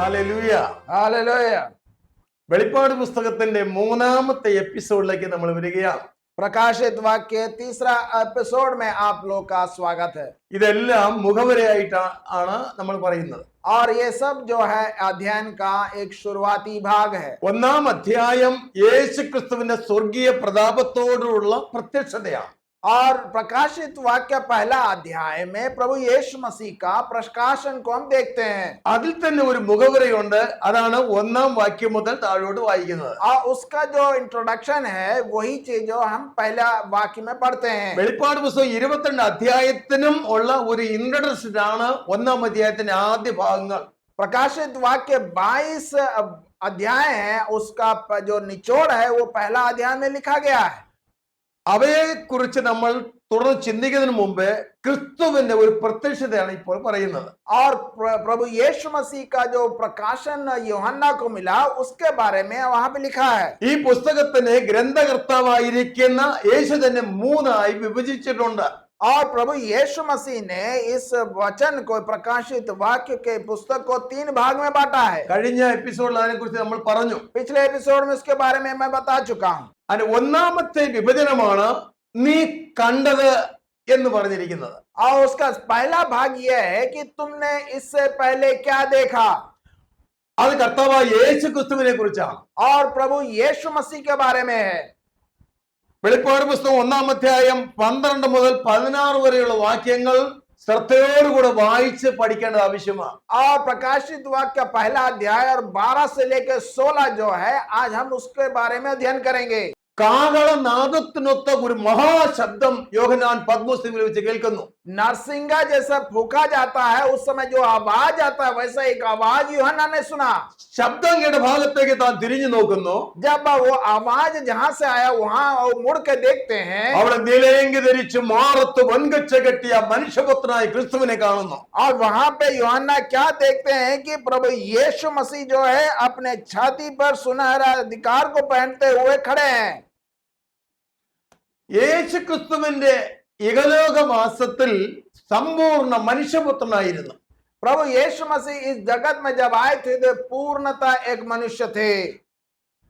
Hallelujah hallelujah വെളിപ്പാട് പുസ്തകത്തിന്റെ മൂന്നാമത്തെ എപ്പിസോഡിലേക്ക് നമ്മൾ വരികയാണ് प्रकाशित वाक्य तीसरा एपिसोड में आप लोग का स्वागत है ഇതെല്ലാം മുഖവരയായിട്ടാണ് ആണ് നമ്മൾ പറയുന്നത് और ये सब जो है अध्ययन का एक शुरुआती भाग है ഒന്നാം അധ്യായം യേശു ക്രിസ്തുവിന്റെ സ്വർഗീയ പ്രതാപത്തോടുള്ള പ്രത്യക്ഷതയാണ് और प्रकाशित वाक्य पहला अध्याय में प्रभु यीशु मसीह का प्रकाशन को हम देखते हैं അതിൽ തന്നെ ഒരു മുഖവരയുണ്ട് അതാണ് ഒന്നാം വാക്യം മുതൽ താഴോട്ട് വായിക്കുന്നത് और उसका जो इंट्रोडक्शन है वही चीज जो हम पहला वाक्य में पढ़ते हैं വെളിപ്പാട് പുസ്തകം ഇരുപത്തിരണ്ട് അധ്യായത്തിനും ഉള്ള ഒരു ഇൻട്രഡക്ഷൻ ആണ് ഒന്നാം അധ്യായത്തിന്റെ ആദ്യ ഭാഗങ്ങൾ प्रकाशित वाक्य 22 अध्याय है उसका प- जो निचोड़ है वो पहला अध्याय में लिखा गया है അവയെ കുറിച്ച് നമ്മൾ തുടർന്ന് ചിന്തിക്കുന്നതിന് മുമ്പ് ക്രിസ്തുവിന്റെ ഒരു പ്രത്യക്ഷതയാണ് ഇപ്പോൾ പറയുന്നത് और प्र- प्रभु यीशु मसीह का जो प्रकाशन योहन्ना को मिला उसके बारे में वहां पे लिखा है ഈ പുസ്തകത്തിന് ഗ്രന്ഥകർത്താവായിരിക്കുന്ന യേശു തന്നെ മൂന്നായി വിഭജിച്ചിട്ടുണ്ട് और प्रभु यीशु मसीह ने इस वचन को प्रकाशित वाक्य के पुस्तक को तीन भाग में बांटा है കഴിഞ്ഞ എപ്പിസോഡിൽ അതിനെ കുറിച്ച് നമ്മൾ പറഞ്ഞു पिछले एपिसोड में उसके बारे में मैं बता चुका हूं അതിന് ഒന്നാമത്തെ വിഭജനമാണ് നീ കണ്ടത് എന്ന് പറഞ്ഞിരിക്കുന്നത് और उसका पहला भाग यह है कि तुमने इससे पहले क्या देखा അത് കർത്താവായ യേശു ക്രിസ്തുവിനെ കുറിച്ചാണ് और प्रभु यीशु मसीह के बारे में है വെളിപ്പാട് പുസ്തകം ഒന്നാം അധ്യായം പന്ത്രണ്ട് മുതൽ പതിനാറ് വരെയുള്ള വാക്യങ്ങൾ ശ്രദ്ധയോടുകൂടെ വായിച്ച് പഠിക്കേണ്ടത് ആവശ്യമാണ് और प्रकाशित वाक्य पहला अध्याय और 12 से लेकर 16 जो है आज हम उसके बारे में अध्ययन करेंगे കാകളനാദത്തിനൊത്ത ഒരു മഹാശബ്ദം യോഹനാൻ പത്മസ്ഥിതിയിൽ വെച്ച് കേൾക്കുന്നു नरसिंगा जैसा फूका जाता है उस समय जो आवाज आता है वैसा एक आवाज यूहन्ना ने सुना ശബ്ദം കേട്ട ഭാഗത്തേക്ക് താൻ തിരിഞ്ഞു നോക്കുന്നു जब वो आवाज जहां से आया वहां वो मुड़ के देखते हैं അവിടെ നിലയെങ്കി ധരിച്ച് മാറത്ത് വൻകച്ച കെട്ടിയ മനുഷ്യപുത്രനായ ക്രിസ്തുവിനെ കാണുന്നു और वहां पे यूहन्ना क्या देखते हैं कि प्रभु यीशु मसीह जो है अपने छाती पर सुनहरा अधिकार को पहनते हुए खड़े हैं യേശു ക്രിസ്തുവിന്റെ ഇഹലോകമാസത്തിൽ സമ്പൂർണ്ണ മനുഷ്യപുത്രനായിരുന്നു प्रभु यीशु मसीह इस जगत में जब आए थे तो पूर्णता एक मनुष्य थे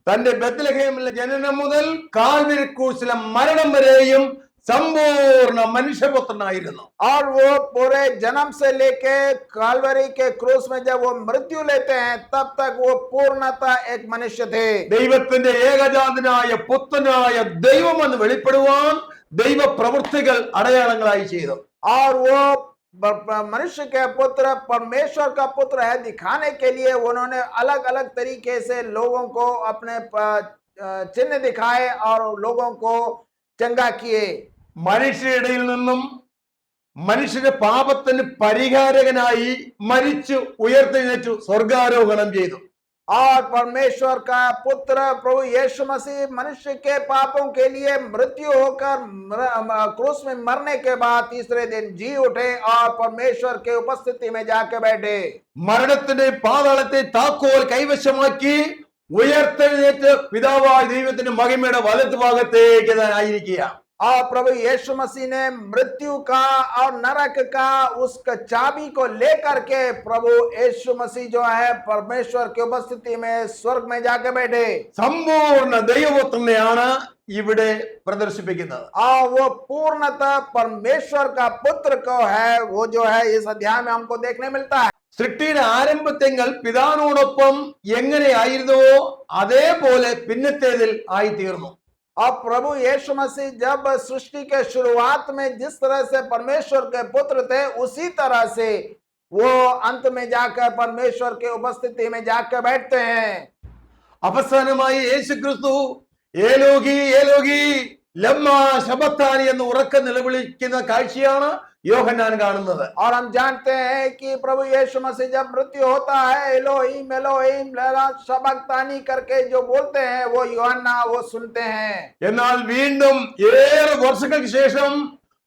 തന്റെ ബത്ലഹേമിലെ ജനനം മുതൽ കാൽവരി ക്രൂശിലെ മരണം വരെയും സമ്പൂർണ്ണ മനുഷ്യപുത്രനായിരുന്നു और वो पूरे जन्म से लेके कालवरी के क्रूस में जब वो मृत्यु लेते हैं तब तक वो पूर्णता एक मनुष्य थे ദൈവത്തിന്റെ ഏകജാതനായ പുത്രനായ ദൈവമെന്ന് വെളിപ്പെടുവാൻ ദൈവ പ്രവൃത്തികൾ അടയാളങ്ങളായി ചെയ്തു और वो ब- ब- मनुष्य के पुत्र परमेश्वर का पुत्र है दिखाने के लिए उन्होंने अलग अलग तरीके से लोगों को अपने प- अ, चिन्ह दिखाए और लोगों को चंगा किए മനുഷ്യരുടെ ഇടയിൽ നിന്നും മനുഷ്യരുടെ പാപത്തിന് പരിഹാരകനായി മരിച്ചു ഉയർത്തെഴുന്നേറ്റു സ്വർഗാരോഹണം ചെയ്തു और परमेश्वर का पुत्र प्रभु यीशु मसीह मनुष्य के पापों के लिए मृत्यु होकर मर- म- क्रूस में मरने के बाद तीसरे दिन जी उठे और परमेश्वर के उपस्थिति में जाके बैठे മരണത്തിന്റെ പാതാളത്തെ താക്കോൽ കൈവശമാക്കി ഉയർത്തെഴുന്നേറ്റ് പിതാവായ ദൈവത്തിന്റെ മഹിമയുടെ വലത്ത് ഭാഗത്തേക്ക് താൻ ആയിരിക്കുക और प्रभु यीशु मसीह ने मृत्यु का और नरक का उस चाबी को लेकर के प्रभु यीशु मसीह जो है परमेश्वर की उपस्थिति में स्वर्ग में जाके बैठे സമ്പൂർണ്ണ ദൈവപുത്രനെയാണ് ഇവിടെ പ്രദർശിപ്പിക്കുന്നത് और वो पूर्णतः परमेश्वर का पुत्र को है वो जो है इस अध्याय में हमको देखने मिलता है സൃഷ്ടിയുടെ ആരംഭത്തെങ്ങൾ പിതാവിനോടൊപ്പം എങ്ങനെയായിരുന്നുവോ അതേപോലെ പിന്നത്തേതിൽ ആയിത്തീർന്നു और प्रभु यीशु मसीह जब सृष्टि के शुरुआत में जिस तरह से परमेश्वर के पुत्र थे उसी तरह से वो अंत में जाकर परमेश्वर के उपस्थिति में जाकर बैठते हैं അവസാനമായി യേശു ക്രിസ്തു ഏലോകി ഏലോകി ലമ്മ ശബത്താനി എന്ന് ഉറക്ക നിലവിളിക്കുന്ന കാഴ്ചയാണ് യോഹന്നാൻ കാണുന്നത് और हम जानते हैं कि प्रभु यीशु मसीह जब मृत्यु होता है एलोहिम एलोहिम लला शबक्तानी करके जो बोलते हैं वो योहन्ना वो सुनते हैं എന്നാൽ വീണ്ടും ഏറെ വർഷങ്ങൾക്ക് ശേഷം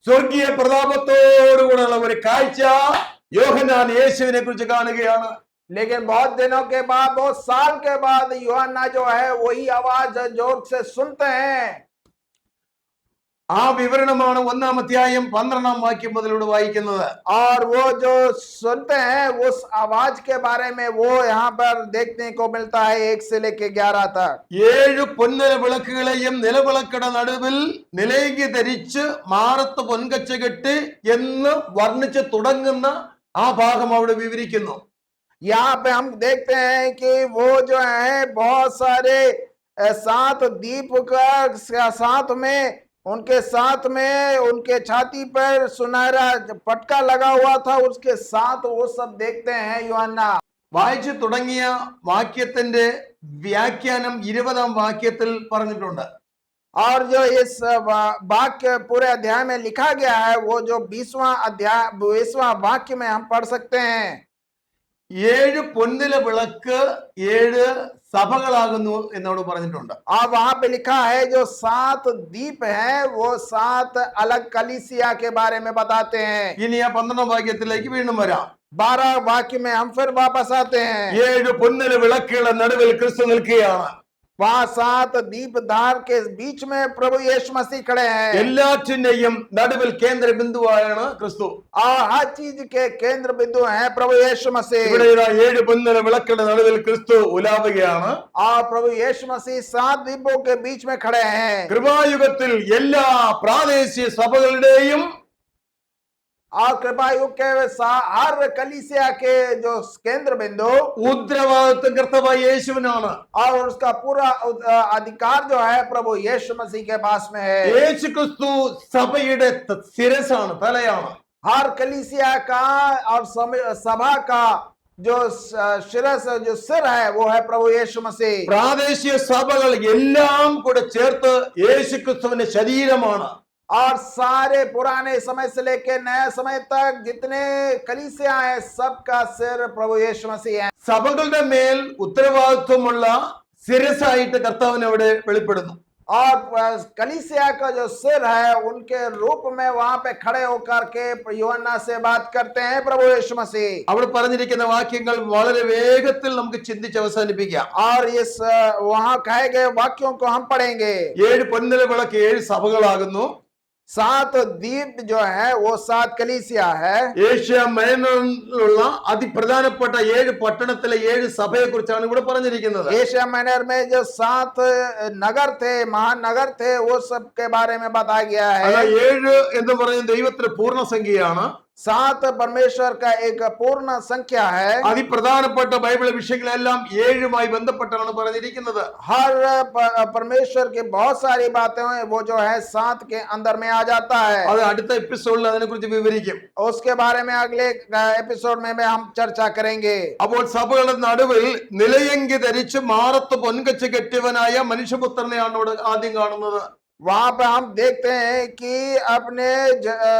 സ്വർഗീയ പ്രതാപത്തോടുകൂടെയുള്ള ഒരു കാഴ്ച യോഹന്നാൻ യേശുവിനെ കുറിച്ച് കാണുകയാണ് लेकिन बहुत दिनों के बाद बहुत साल के बाद योहन्ना जो है वही आवाज जोर से सुनते हैं ആ വിവരണമാണ് ഒന്നാം അധ്യായം പന്ത്രണ്ടാം വാക്യം മുതലൂടെ വായിക്കുന്നത് और वो जो सुनते हैं उस आवाज के बारे में वो यहाँ पर देखने को मिलता है एक से लेके ग्यारह तक ഏഴ് പൊന്നല വിളക്കുകളെയും നിലവിളക്കട നടുവിൽ നിലയ്ക്ക് ധരിച്ച് മാറത്ത് പൊൻകച്ച കെട്ടി എന്ന് വർണ്ണിച്ച് തുടങ്ങുന്ന ആ ഭാഗം അവിടെ വിവരിക്കുന്നു यहाँ पे हम देखते हैं कि वो जो है बहुत सारे अ, सात दीप का साथ में उनके साथ में उनके छाती पर सुनहरा पटका लगा हुआ था उसके साथ वो सब देखते हैं यूहन्ना വായിച്ചു തുടങ്ങിയ വാക്യത്തിന്റെ വ്യാഖ്യാനം ഇരുപതാം വാക്യത്തിൽ പറഞ്ഞിട്ടുണ്ട് और जो इस वा- वाक्य पूरे अध्याय में लिखा गया है वो जो बीसवां अध्याय बीसवां वाक्य में हम पढ़ सकते हैं ഏഴ് പൊന്നില വിളക്ക് ഏഴ് സഭകളാകുന്നു എന്നോട് പറഞ്ഞിട്ടുണ്ട്. ആ വഹാ പേ ദീപ് ഹൈ വോ അലഗ് കലീസിയ കെ ബാരെ ഇനി ആ പന്ത്രണ്ടാം വാക്യത്തിലേക്ക് വീണ്ടും വരാം. ബാറാ വാക്യം ഹം ഫിർ ഏഴ് പൊന്നില വിളക്കുകളുടെ നടുവിൽ ക്രിസ്തു നിൽക്കുകയാണ്. वहां सात दीप धार के बीच में प्रभु यीशु मसीह खड़े हैं എല്ലാറ്റിന്റെയും നടുവിൽ കേന്ദ്ര ബിന്ദുവായാണ് ക്രിസ്തു और हर चीज के केंद्र बिंदु हैं प्रभु यीशु मसीह ഇവിടെ ഇതാ ഏഴ് പൊന്നില വിളക്കുകളുടെ നടുവിൽ ക്രിസ്തു ഉലാവുകയാണ് और प्रभु यीशु मसीह सात दीपों के बीच में खड़े हैं കൃപായുഗത്തിൽ എല്ലാ പ്രാദേശിക സഭകളുടെയും और कृपा युग के सा- हर कलिसिया के जो केंद्र बिंदु ഉത്തരവാദിത്വം കർത്തവായ യേശുവിനാണ് और उसका पूरा अ, अधिकार जो है प्रभु यीशु मसीह के पास में है യേശു ക്രിസ്തു സഭയുടെ ത- ശിരസാണ് തലയാണ് हर कलिसिया का और सम- सभा का जो स- शिरस जो सिर है वो है प्रभु यीशु मसीह പ്രാദേശിക സഭകൾ എല്ലാം കൂടെ ചേർത്ത് യേശു ക്രിസ്തുവിന്റെ ശരീരമാണ് और सारे पुराने समय से लेके नए समय तक जितने कलिसिया हैं सबका सिर प्रभु यीशु मसीह है സഭകളുടെ മേൽ ഉത്തരവാദിത്വമുള്ള ശിരസായിട്ട് കർത്താവിനെ അവിടെ വെളിപ്പെടുന്നു और अ, कलीसिया का जो सिर है उनके रूप में वहां पे खड़े होकर के युवन्ना से बात करते हैं प्रभु यीशु मसीह അവിടെ പറഞ്ഞിരിക്കുന്ന വാക്യങ്ങൾ വളരെ വേഗത്തിൽ നമുക്ക് ചിന്തിച്ച് അവസാനിപ്പിക്കാം और इस अ, वहां कहे गए वाक्यों को हम पढ़ेंगे ഏഴ് പൊന്നില വിളക്ക് ഏഴ് സഭകളാകുന്നു സാത്ത് ദ്വീപ് ജോ ഹെ വോ സാത്ത് കലീസിയ ഹെ ഏഷ്യ മൈനറിലുള്ള അതിപ്രധാനപ്പെട്ട ഏഴ് പട്ടണത്തിലെ ഏഴ് സഭയെ കുറിച്ചാണ് ഇവിടെ പറഞ്ഞിരിക്കുന്നത്. ഏഷ്യ മൈനർ മേ ജോ സാത്ത് നഗർ തേ മഹാനഗർ തേ വോ സബ് കെ ബാരെ മേ ബതാ ഗിയ ഹെ. ഏഴ് എന്ന് പറയുന്നത് ദൈവത്തിന്റെ പൂർണ परमेश्वर का एक पूर्ण संख्या है അതിപ്രധാനപ്പെട്ട ബൈബിൾ വിഷയങ്ങളെല്ലാം ഏഴുമായി ബന്ധപ്പെട്ടാണ് പറഞ്ഞിരിക്കുന്നത് हर प- परमेश्वर की बहुत सारी बातें हैं वो जो है सात के अंदर में आ जाता है അത് അടുത്ത എപ്പിസോഡിൽ അതിനെ കുറിച്ച് വിവരിക്കും उसके बारे में अगले एपिसोड में भी हम चर्चा करेंगे അപ്പോൾ സഭകളുടെ നടുവിൽ നിലയെങ്കി ധരിച്ച് മാറത്ത് പൊൻകച്ച് കെട്ടിയവനായ മനുഷ്യപുത്രനെയാണ് ഇവിടെ ആദ്യം കാണുന്നത് वहां पे हम देखते हैं कि अपने ज- अ,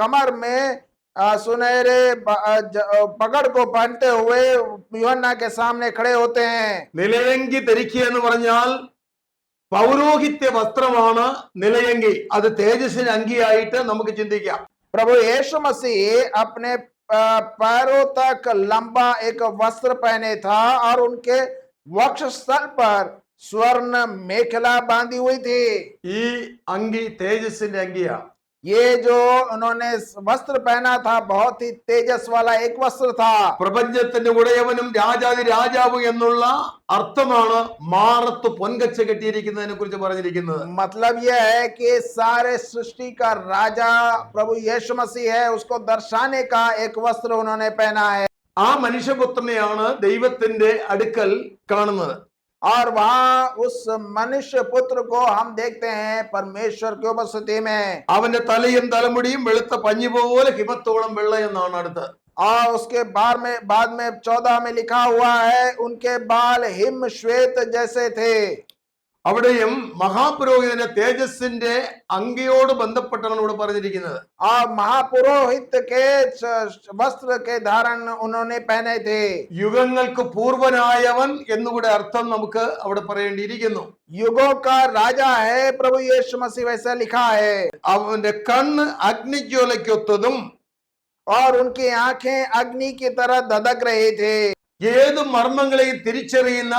कमर में अ, सुनहरे ब- अ, ज- अ, पकड़ को पहनते हुए यूहन्ना के सामने खड़े होते हैं നിലയങ്കി ധരിക്കുക എന്ന് പറഞ്ഞാൽ പൗരോഹിത്യ വസ്ത്രമാണ് നിലയങ്കി അത് തേജസ്സിന് അങ്കിയായിട്ട് നമുക്ക് ചിന്തിക്കാം प्रभु यीशु मसीह अपने अ, पैरों तक लंबा एक वस्त्र पहने था और उनके वक्ष स्थल पर स्वर्ण मेखला बांधी हुई थी ഈ അങ്കി തേജസ്സിന്റെ അങ്കിയാണ് ये जो उन्होंने वस्त्र पहना था बहुत ही तेजस वाला एक वस्त्र था പ്രപഞ്ചത്തിന്റെ ഉടയവനും രാജാതി രാജാവ് എന്നുള്ള അർത്ഥമാണ് മാറത്ത് പൊൻകച്ച കെട്ടിയിരിക്കുന്നതിനെ കുറിച്ച് പറഞ്ഞിരിക്കുന്നത് मतलब यह है कि सारे सृष्टि का राजा प्रभु यीशु मसीह है उसको दर्शाने का एक वस्त्र उन्होंने पहना है ആ മനുഷ്യപുത്രനെയാണ് ദൈവത്തിന്റെ അടുക്കൽ കാണുന്നത് और वहां उस मनुष्य पुत्र को हम देखते हैं परमेश्वर की उपस्थिति में അവന്റെ തലയും തലമുടിയും വെളുത്ത പഞ്ഞി പോലെ ഹിമത്തോളം വെള്ള എന്നാണ് അടുത്ത് और उसके बाद में बाद में चौदह में लिखा हुआ है उनके बाल हिम श्वेत जैसे थे അവിടെയും മഹാപുരോഹിതന്റെ തേജസ്സിന്റെ അങ്കിയോട് ബന്ധപ്പെട്ടാണ് ഇവിടെ പറഞ്ഞിരിക്കുന്നത് और महापुरोहित के च- वस्त्र के धारण उन्होंने पहने थे യുഗങ്ങൾക്ക് പൂർവനായവൻ എന്നുകൂടെ അർത്ഥം നമുക്ക് അവിടെ പറയേണ്ടിയിരിക്കുന്നു युगों का राजा है प्रभु यीशु मसीह वैसा लिखा है അവന്റെ കണ്ണ് അഗ്നിജ്വലയ്ക്കൊത്തതും और उनकी आंखें अग्नि की तरह धधक रहे थे ഏത് മർമ്മങ്ങളെയും തിരിച്ചറിയുന്ന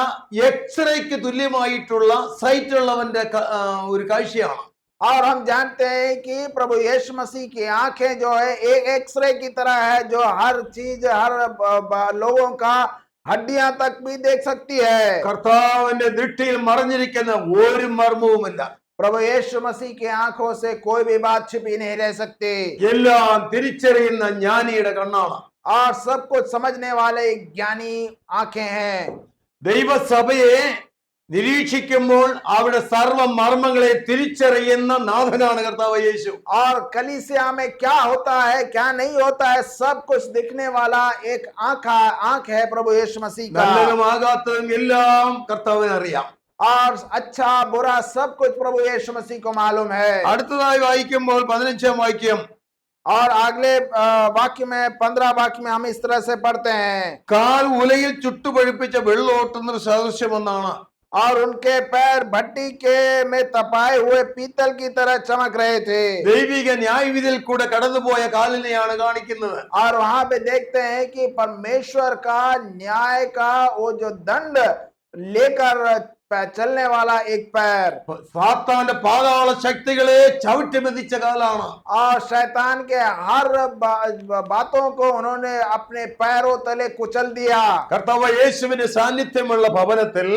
എക്സ്റേക്ക് തുല്യമായിട്ടുള്ള സൈറ്റ് ഉള്ളവന്റെ ക- ആ, ഒരു കാഴ്ചയാണ് और हम जानते हैं कि प्रभु यीशु मसीह की आंखें जो है एक एक्सरे की तरह है जो हर चीज हर ब- ब- लोगों का हड्डियां तक भी देख सकती है കർത്താവിന്റെ ദൃഷ്ടിയിൽ മറഞ്ഞിരിക്കുന്ന ഒരു മർമ്മവുമില്ല प्रभु यीशु मसीह की आंखों से कोई भी बात छिपी नहीं रह सकती എല്ലാം തിരിച്ചറിയുന്ന ജ്ഞാനിയുടെ കണ്ണാണ് और सब कुछ समझने वाले एक ज्ञानी आंखें हैं ദൈവസഭയെ നിരീക്ഷിക്കുമ്പോൾ അവിടെ സർവ മർമ്മങ്ങളെ തിരിച്ചറിയുന്ന നാഥനാണ് കർത്താവ് യേശു और कलीसिया में क्या होता है क्या नहीं होता है सब कुछ दिखने वाला एक आंख आंख है प्रभु यीशु मसीह का നല്ലതുമാകാത്തതും എല്ലാം കർത്താവിന് അറിയാം और अच्छा बुरा सब कुछ प्रभु यीशु मसीह को मालूम है അടുത്തതായി വായിക്കുമ്പോൾ പതിനഞ്ചാം വാക്യം और अगले अ, वाक्य में पंद्रह वाक्य में हम इस तरह से पढ़ते हैं കാൽ ഉലയിൽ ചുട്ടുപഴുപ്പിച്ച വെള്ളോട്ടുന്ന സാദൃശ്യമെന്നാണ് और उनके पैर भट्टी के में तपाए हुए पीतल की तरह चमक रहे थे ദൈവിക ന്യായവിധിയിൽ കൂടെ കടന്നുപോയ കാലിനെയാണ് കാണിക്കുന്നത് और वहां पे देखते हैं कि परमेश्वर का न्याय का वो जो दंड लेकर पै- चलने वाला एक पैर സാത്താന്റെ പാതാള ശക്തികളെ ചവിട്ടി മെതിച്ച കാലാണ് और शैतान के हर बा- बातों को उन्होंने अपने पैरों तले कुचल दिया കർത്താവ് യേശുവിന്റെ സാന്നിധ്യമുള്ള ഭവനത്തിൽ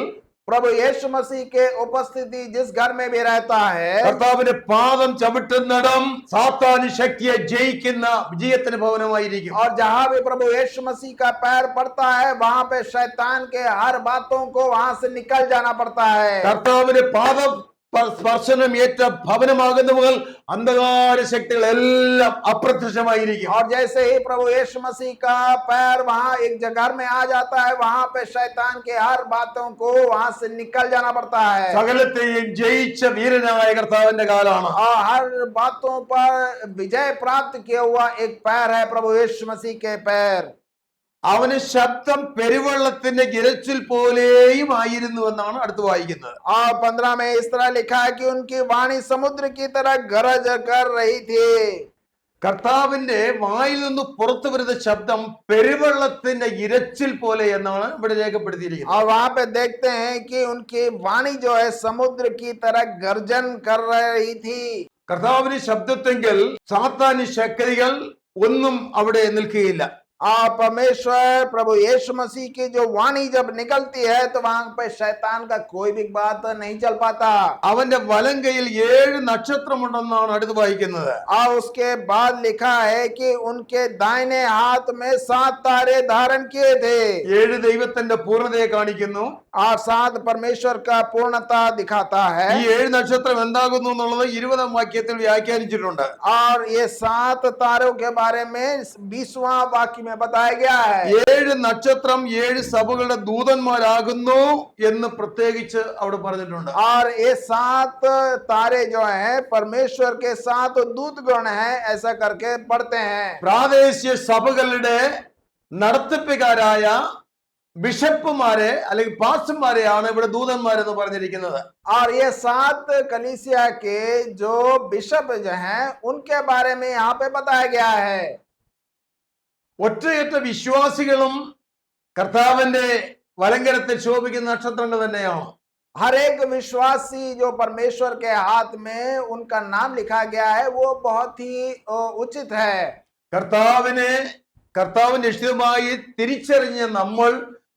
प्रभु यीशु मसीह के उपस्थिति जिस घर में भी रहता है കർത്താവിന്റെ പാദം ചവിട്ടുന്നിടം സാത്താന് ശക്തിയെ ജയിക്കുന്ന വിജയത്തിന് ഭവനമായിരിക്കും और जहां भी प्रभु यीशु मसीह का पैर पड़ता है वहां पे शैतान के हर बातों को वहां से निकल जाना पड़ता है കർത്താവിന്റെ പാദം സ്പ- സ്പർശനം ഏറ്റ ഭവനമാകുന്ന മുതൽ അന്ധകാര ശക്തികൾ എല്ലാം അപ്രത്യക്ഷമായിരിക്കും और जैसे ही प्रभु यीशु मसीह का पैर वहां एक जगह में आ जाता है वहां पे शैतान के हर बातों को वहां से निकल जाना पड़ता है സകലത്തെയും ജയിച്ച വീരനായ കർത്താവിന്റെ കാലാണ് और हर बातों पर विजय प्राप्त किया हुआ एक पैर है प्रभु यीशु मसीह के पैर അവന് ശബ്ദം പെരുവെള്ളത്തിന്റെ ഗിരച്ചിൽ പോലെയും ആയിരുന്നു എന്നാണ് അടുത്ത് വായിക്കുന്നത്. ആ പന്ത്രാമേ ഇസ്രാ ലിഖാക്കി ഉൻകി വാണി സമുദ്രക്ക് തര ഗറജ കർത്താവിന്റെ വായിൽ നിന്ന് പുറത്തു വരുന്ന ശബ്ദം പെരുവെള്ളത്തിന്റെ ഇരച്ചിൽ പോലെ എന്നാണ് ഇവിടെ രേഖപ്പെടുത്തിയിരിക്കുന്നത്. കർത്താവിന് ശബ്ദത്തെങ്കിൽ സാത്താന് ശക്തികൾ ഒന്നും അവിടെ നിൽക്കുകയില്ല. और परमेश्वर प्रभु यीशु मसीह की जो वाणी जब निकलती है तो वहां पे शैतान का कोई भी बात नहीं चल पाता അവന്റെ വലം കൈയിൽ ഏഴ് നക്ഷത്രമുണ്ടെന്നാണ് അടുത്ത് വായിക്കുന്നത് और उसके बाद लिखा है कि उनके दाहिने हाथ में सात तारे धारण किए थे ഏഴ് ദൈവത്തിന്റെ പൂർണ്ണതയെ കാണിക്കുന്നു और सात परमेश्वर का पूर्णता दिखाता है ഈ ഏഴ് നക്ഷത്രം എന്താകുന്നു എന്നുള്ളത് ഇരുപതാം വാക്യത്തിൽ വ്യാഖ്യാനിച്ചിട്ടുണ്ട് और ये सात तारों के बारे में बीसवां वाक्य में बताया गया है ഏഴ് നക്ഷത്രം ഏഴ് സഭകളുടെ ദൂതന്മാരാകുന്നു എന്ന് പ്രത്യേകിച്ച് അവിടെ പറഞ്ഞിട്ടുണ്ട് और ये सात तारे जो हैं परमेश्वर के सात दूत गुण हैं ऐसा करके पढ़ते हैं പ്രാദേശിക സഭകളുടെ നടത്തിപ്പുകാരായ ബിഷപ്പുമാരെ അല്ലെങ്കിൽ പാസ്റ്റർമാരെയാണ് ഇവിടെ ദൂതന്മാരെന്ന് പറഞ്ഞിരിക്കുന്നത് और ये सात कलीसिया के जो बिशप जो हैं उनके बारे में यहाँ पे बताया गया है ഒറ്റയൊറ്റ വിശ്വാസികളും കർത്താവിന്റെ വലങ്കരത്തിൽ ശോഭിക്കുന്ന നക്ഷത്രങ്ങൾ തന്നെയാണ് हर एक विश्वासी जो परमेश्वर के हाथ में उनका नाम लिखा गया है वो बहुत ही अ, उचित है കർത്താവിനെ കർത്താവ് നിശ്ചിതമായി തിരിച്ചറിഞ്ഞ നമ്മൾ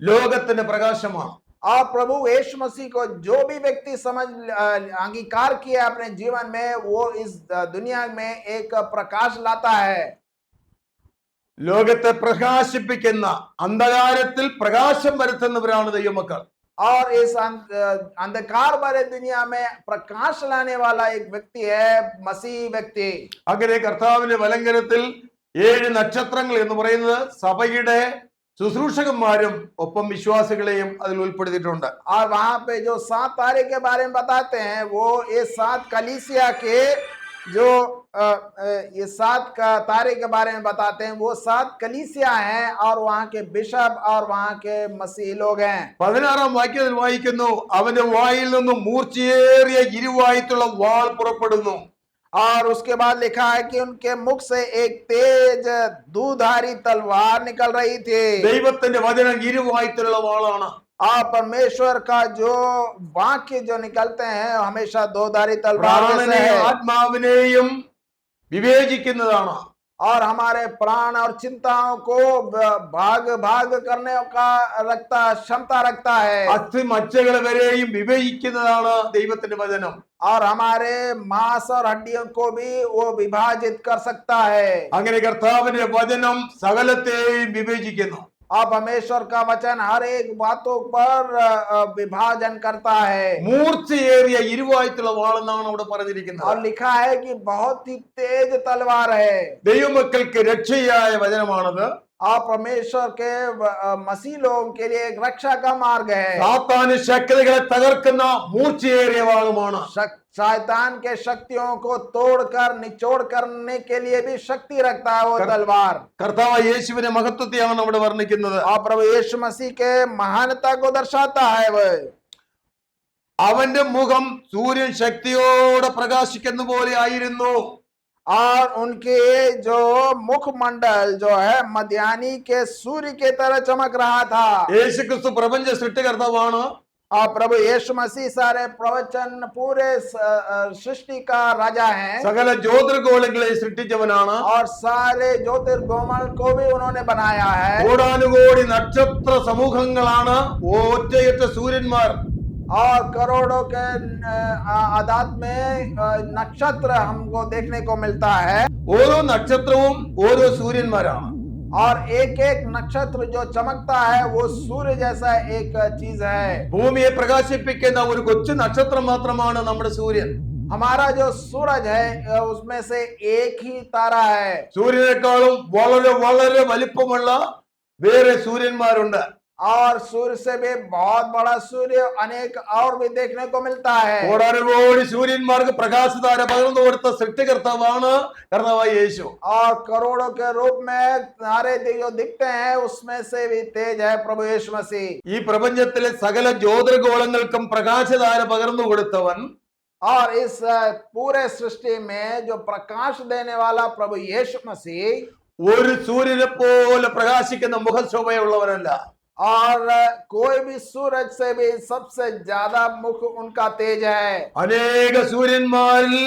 ലോകത്തിന്റെ പ്രകാശമാണ് और प्रभु यीशु मसीह को जो भी व्यक्ति समझ अ, अंगीकार किया अपने जीवन में वो इस अ, दुनिया में एक प्रकाश लाता है ലോകത്തെ പ്രകാശിപ്പിക്കുന്ന അന്ധകാരത്തിൽ പ്രകാശം വരുത്തുന്നവരാണ് ദൈവമക്കൾ और इस अंध- अ, अंधकार भरे दुनिया में प्रकाश लाने वाला एक व्यक्ति है मसीह व्यक्ति അങ്ങനെ കർത്താവിന്റെ വലങ്കരത്തിൽ ഏഴ് നക്ഷത്രങ്ങൾ എന്ന് പറയുന്നത് സഭയുടെ ശുശ്രൂഷകന്മാരും ഒപ്പം വിശ്വാസികളെയും അതിൽ ഉൾപ്പെടുത്തിയിട്ടുണ്ട് और वहां पे जो सात तारे के बारे में बताते हैं वो ये सात कलीसिया के जो अ, अ, ये सात का तारे के बारे में बताते हैं वो सात कलीसिया हैं और वहाँ के बिशप और वहाँ के मसीह लोग हैं പതിനാറാം വാക്യത്തിൽ വായിക്കുന്നു അവന്റെ വായിൽ നിന്നും മൂർച്ചയേറിയ ഇരുവായത്തുള്ള വാൾ പുറപ്പെടുന്നു और उसके बाद लिखा है कि उनके मुख से एक तेज दूधारी तलवार निकल रही थी ദൈവത്തിന്റെ വചനം ഇരുവായത്തിലുള്ള വാളാണ് और परमेश्वर का जो वाक्य जो निकलते हैं हमेशा दो धारी तलवार जैसे പ്രാണനെയും है ആത്മാവിനെയും വിവേചിക്കുന്നതാണ് और हमारे प्राण और चिंताओं को भाग भाग करने का रखता क्षमता रखता है അസ്ഥി മജ്ജകളെ വരെയും വിവേചിക്കുന്നതാണ് ദൈവത്തിന്റെ വചനം और हमारे मांस और हड्डियों को भी वो विभाजित कर सकता है അങ്ങനെ കർത്താവിന്റെ വചനം സകലത്തെയും വിവേചിക്കുന്നു और परमेश्वर का वचन हर एक बातों पर अ, अ, विभाजन करता है മൂർച്ചയേറിയ ഇരുവായത്തുള്ള വാളെന്നാണ് അവിടെ പറഞ്ഞിരിക്കുന്നത് और लिखा है कि बहुत ही तेज तलवार है ദൈവമക്കൾക്ക് രക്ഷയായ വചനമാണത് और परमेश्वर के अ, मसीह लोगों के लिए एक रक्षा का मार्ग है സാത്താന് ശക്തികളെ തകർക്കുന്ന മൂർച്ചയേറിയ വാളുമാണ് शक- शैतान के शक्तियों को तोड़कर निचोड़ करने के लिए भी शक्ति रखता है वो कर- तलवार കർത്താവ് യേശുവിന്റെ മഹത്വത്തെയാണ് അവിടെ വർണ്ണിക്കുന്നത് और प्रभु यीशु मसीह के महानता को दर्शाता है वह അവന്റെ മുഖം സൂര്യൻ ശക്തിയോടെ പ്രകാശിക്കുന്ന പോലെ ആയിരുന്നു और उनके जो मुखमंडल जो है मध्यान्ही के सूर्य के तरह चमक रहा था യേശു ക്രിസ്തു പ്രപഞ്ച സൃഷ്ടികർത്താവാണ് और प्रभु यीशु मसीह सारे प्रवचन पूरे स- अ, सृष्टि का राजा है സകല ജ്യോതിർഗോളങ്ങളെ സൃഷ്ടിച്ചവനാണ് और सारे ज्योतिर्गोमल को भी उन्होंने बनाया है കോടാനുകോടി നക്ഷത്ര സമൂഹങ്ങളാണ് ഒറ്റയൊറ്റ സൂര്യന്മാർ और करोड़ों के अ, आदात में अ, नक्षत्र हमको देखने को मिलता है ഓരോ നക്ഷത്രവും ഓരോ സൂര്യന്മാരാണ് और एक एक नक्षत्र जो चमकता है वो सूर्य जैसा एक चीज है ഭൂമിയെ പ്രകാശിപ്പിക്കുന്ന ഒരു കൊച്ചു നക്ഷത്രം മാത്രമാണ് നമ്മുടെ സൂര്യൻ हमारा जो सूरज है अ, उसमें से एक ही तारा है സൂര്യനേക്കാളും വളരെ വളരെ വലിപ്പമുള്ള വേറെ സൂര്യന്മാരുണ്ട് और सूर्य से भी बहुत बड़ा सूर्य अनेक और भी देखने को मिलता है കോടാനുകോടി സൂര്യന്മാർക്ക് പ്രകാശധാര പകർന്നു കൊടുത്ത സൃഷ്ടികർത്താവാണ് കർത്താവായ യേശു और करोड़ों के रूप में तारे जो दिखते हैं उसमें से भी तेज है प्रभु यीशु मसीह ഈ പ്രപഞ്ചത്തിലെ സകല ജ്യോതിർഗോളങ്ങൾക്കും പ്രകാശധാര പകർന്നു കൊടുത്തവൻ और इस अ, पूरे सृष्टि में जो प्रकाश देने वाला प्रभु यीशु मसीह ഒരു സൂര്യനെ പോലെ പ്രകാശിക്കുന്ന മുഖശോഭയുള്ളവനല്ല और अ, कोई भी सूरज से भी सबसे ज्यादा मुख उनका तेज है അനേക സൂര്യന്മാരിൽ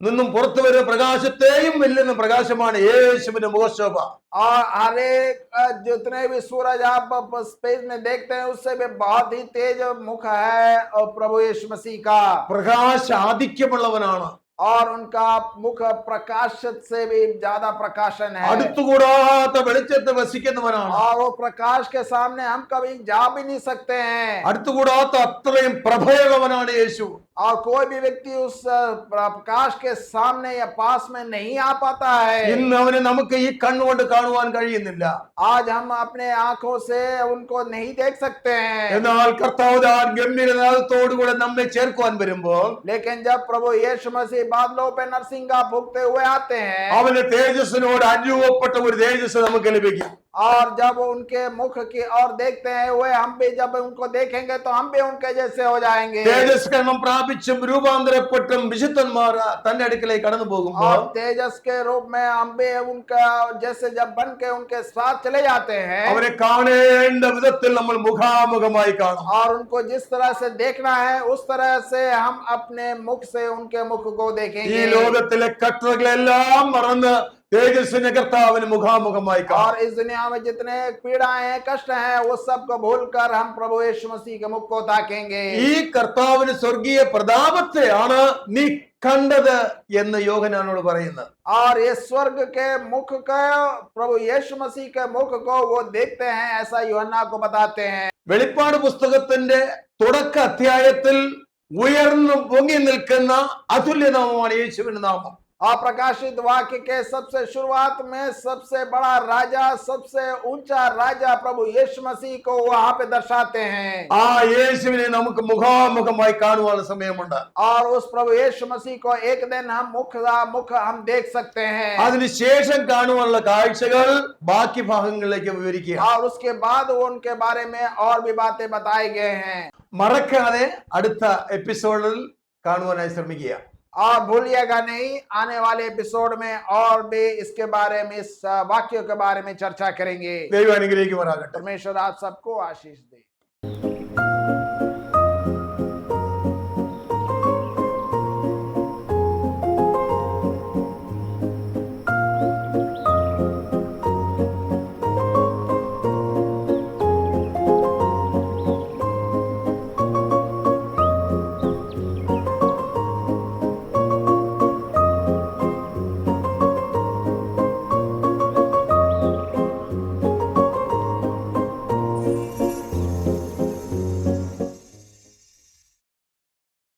നിന്നും പുറത്തു വരുന്ന പ്രകാശത്തെയും വെല്ലുന്ന പ്രകാശമാണ് യേശുവിന്റെ മുഖശോഭ और हर एक अ, जितने भी सूरज आप स्पेस में देखते हैं उससे भी बहुत ही तेज मुख है और प्रभु यीशु मसीह का പ്രകാശ ആധിക്യമുള്ളവനാണ് और उनका मुख प्रकाश से भी ज्यादा प्रकाशन है അടുത്തുകൂടാത്ത വെളിച്ചത്ത് വസിക്കുന്നവനാണ് और वो प्रकाश के सामने हम कभी जा भी नहीं सकते हैं അടുത്തുകൂടാത്ത അത്രയും പ്രഭയുള്ളവനാണ് യേശു और कोई भी व्यक्ति उस अ, प्रकाश के सामने या पास में नहीं आ पाता है ഇന്ന് അവനെ നമുക്ക് ഈ കണ്ണുകൊണ്ട് കാണുവാൻ കഴിയുന്നില്ല आज हम अपने आंखों से उनको नहीं देख सकते हैं എന്നാൽ കർത്താവ് താൻ ഗംഭീരനാഥത്തോടുകൂടെ നമ്മെ ചേർക്കുവാൻ വരുമ്പോൾ लेकिन जब प्रभु यीशु मसीह बादलों पे नरसिंह भुगते हुए आते हैं। तेजस्वी राज्यों पट तेजस्वी नमक लिखा और जब उनके मुख की ओर देखते हैं वे हम भी जब उनको देखेंगे तो हम भी उनके जैसे हो जाएंगे തേജസ് കരണം പ്രാപിച്ചും രൂപാന്തരപ്പെട്ടും വിശുദ്ധന്മാർ തന്റെ അടുക്കലേക്ക് കടന്നു പോകുമ്പോൾ और तेजस के रूप में हम भी उनका जैसे जब बन के उनके साथ चले जाते हैं അവരെ കാണേണ്ട വിധത്തിൽ നമ്മൾ മുഖാമുഖമായി കാണും और उनको जिस तरह से देखना है उस तरह से हम अपने मुख से उनके मुख को ഈ देखेंगे ലോകത്തിലെ കട്ടകളെല്ലാം മറന്ന് തേജസ്സിന്റെ കർത്താവിന് മുഖാമുഖമായി കാണും और इस दुनिया में जितने पीड़ाएं हैं कष्ट हैं वो सब को भूलकर हम प्रभु यीशु मसीह के मुख को ताकेंगे ഈ കർത്താവിന് സ്വർഗീയ പ്രതാപത്തെയാണ് നീ കണ്ടത് എന്ന് യോഹനാനോട് പറയുന്നത് और ये स्वर्ग के मुख का प्रभु यीशु मसीह के मुख को वो देखते हैं ऐसा यूहन्ना को बताते हैं വെളിപ്പാട് പുസ്തകത്തിന്റെ തുടക്ക അധ്യായത്തിൽ ഉയർന്നു പൊങ്ങി നിൽക്കുന്ന അതുല്യനാമമാണ് യേശുവിന്റെ നാമം और प्रकाशित वाक्य के सबसे शुरुआत में सबसे बड़ा राजा सबसे ऊंचा राजा प्रभु यीशु मसीह को वहां पे दर्शाते हैं ആ യേശുവിനെ നമുക്ക് മുഖാമുഖമായി കാണുവാനുള്ള സമയമുണ്ട് और उस प्रभु यीशु मसीह को एक दिन हम मुख मुख हम देख सकते हैं അതിനുശേഷം കാണുവാനുള്ള കാഴ്ചകൾ ബാക്കി ഭാഗങ്ങളിലേക്ക് വിവരിക്കുക और उसके बाद वो उनके बारे में और भी बातें बताए गए हैं മറക്കാതെ അടുത്ത എപ്പിസോഡിൽ കാണുവാനായി ശ്രമിക്കുക और भूलिएगा नहीं आने वाले एपिसोड में और भी इसके बारे में इस वाक्य के बारे में चर्चा करेंगे। परमेश्वर आप सबको आशीष दे।